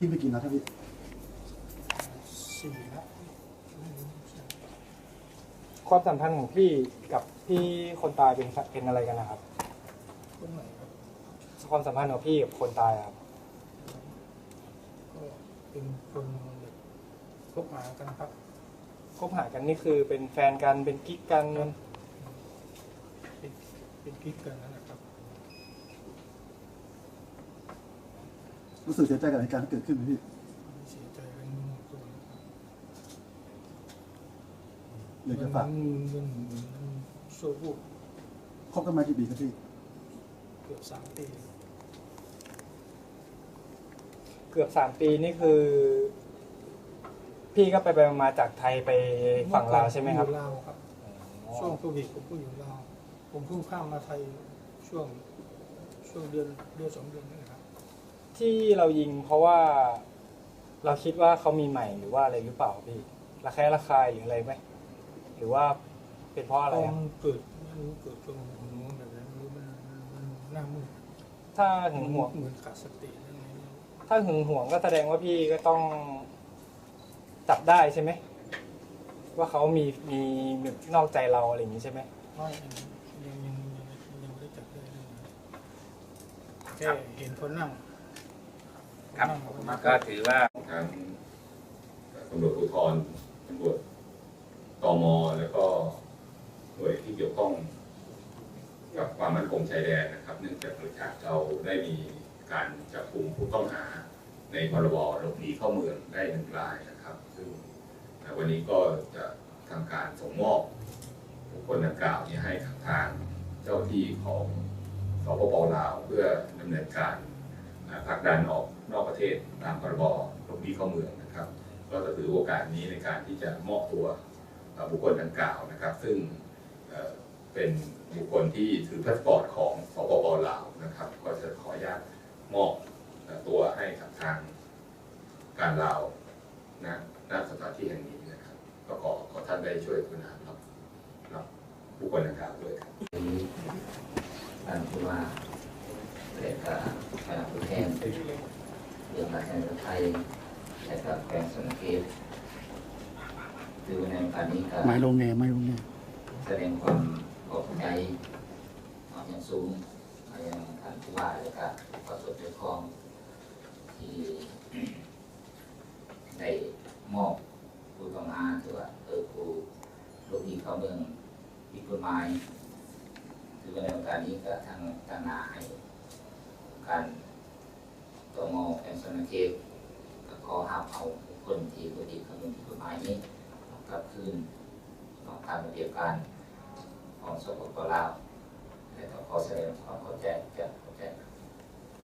ที่ไปกินนะครับพี่สี่นัดความสัมพันธ์ของพี่กับพี่คนตายเป็นเป็นอะไรกันนะครับ คนไหนครับความสัมพันธ์ของพี่กับคนตายครับ ก็เป็นคนแบบคบหากันครับ คบหากันนี่คือเป็นแฟนกันเป็นกิ๊กกัน เป็นเป็นกิ๊กกันนั่นแหละค รับรู้สึกเสียใจกับเหตุการณ์ที่เกิดขึ้นไหมพี่เสียใจกันหมดตัวนะครับอยากจะมัฝากนมันเหมือนมันโซ่วูบคบกันมากี่ปีครับพี่เกือบสามปี เกือบสามปีนี่คือ พี่ก็ไปไปมาๆจากไทยไปฝั่งลาวใช่ไหมครับ อยู่ลาวครับ ช่วงโควิดผมก็อยู่ลาว ผมเพิ่งข้ามมาไทยช่วงช่วงเดือนเดือนสองเดือนนี่แหละครับ ที่เรายิงเพราะว่า เราคิดว่าเขามีใหม่หรือว่าอะไรหรือเปล่าพี่ระแคะระคายหรืออะไรไหมหรือว่าเป็นเพราะอะไรพออะ มันเกิดไม่รู้เกิดตรงหัวแบบนั้นไม่รู้มันมันมันหน้ามืดถ้าหึงหวง เหมือนขาดสติอะไรอย่างเงี้ยถ้าหึงหวงก็แสดงว่าพี่ก็ต้องจับได้ใช่ไหมว่าเขามีมีนอกใจเราอะไรอย่างนี้ใช่ไหมไม่ยังยังยังยังไม่ได้จับได้เลยนะแค่เห็นคนนั่ง ครับนั่งแล้วก็ก็ถือว่าทางตำรวจภูธรตำรวจตมแล้วก็หน่วยที่เกี่ยวข้องกับความมั่นคงชายแดนนะครับ เนื่องจากหลังจากเราได้มีการจับกลุ่มผู้ต้องหาในพรบหลบหนีเข้าเมืองได้หนึ่งรายนะครับ ซึ่งวันนี้ก็จะทำการส่งมอบบุคคลดังกล่าวนี้ให้กับทางเจ้าที่ของสปปลาวเพื่อดำเนินการอ่าผลักดันออก นอกประเทศตามพรบหลบหนีเข้าเมืองนะครับ ก็จะถือโอกาสนี้ในการที่จะมอบตัวบุคคลดังกล่าวนะครับ ซึ่งเป็นบุคคลที่ถือพาสปอร์ตของสปปลาวนะครับ ก็จะขออนุญาตมอบตัวให้กับทางการลาวนะณสถานที่แห่งนี้นะครับ ก็ขอขอท่านได้ช่วยกรุณารับรับบุคคลดังกล่าวด้วยครับท่านผู้ว่าเลขาคณะผู้แทน เรื่องราชการไทยและกับแขวงสนเขตคือในโอกาสนี้ก็ไม้ลงแงไม้ลงแงแสดงความขอบใจอย่างสูงมายังท่านผู้ว่าและก็ขอสดเจ้าของที่ได้มอบผู้ต้องหาถือว่าเออผู้ลูกหนีเข้าเมืองผิดกฎหมายคือในโอกาสนี้ก็ทางทางนาให้การ ตมแอนสนาเกตก็ขอห้ามเอาคนที่ปฏิบัติกฎหมายนี้กลับคืนนอตามระเบียบการของสปปลาวและก็ขอแสดงความเข้าใจจาก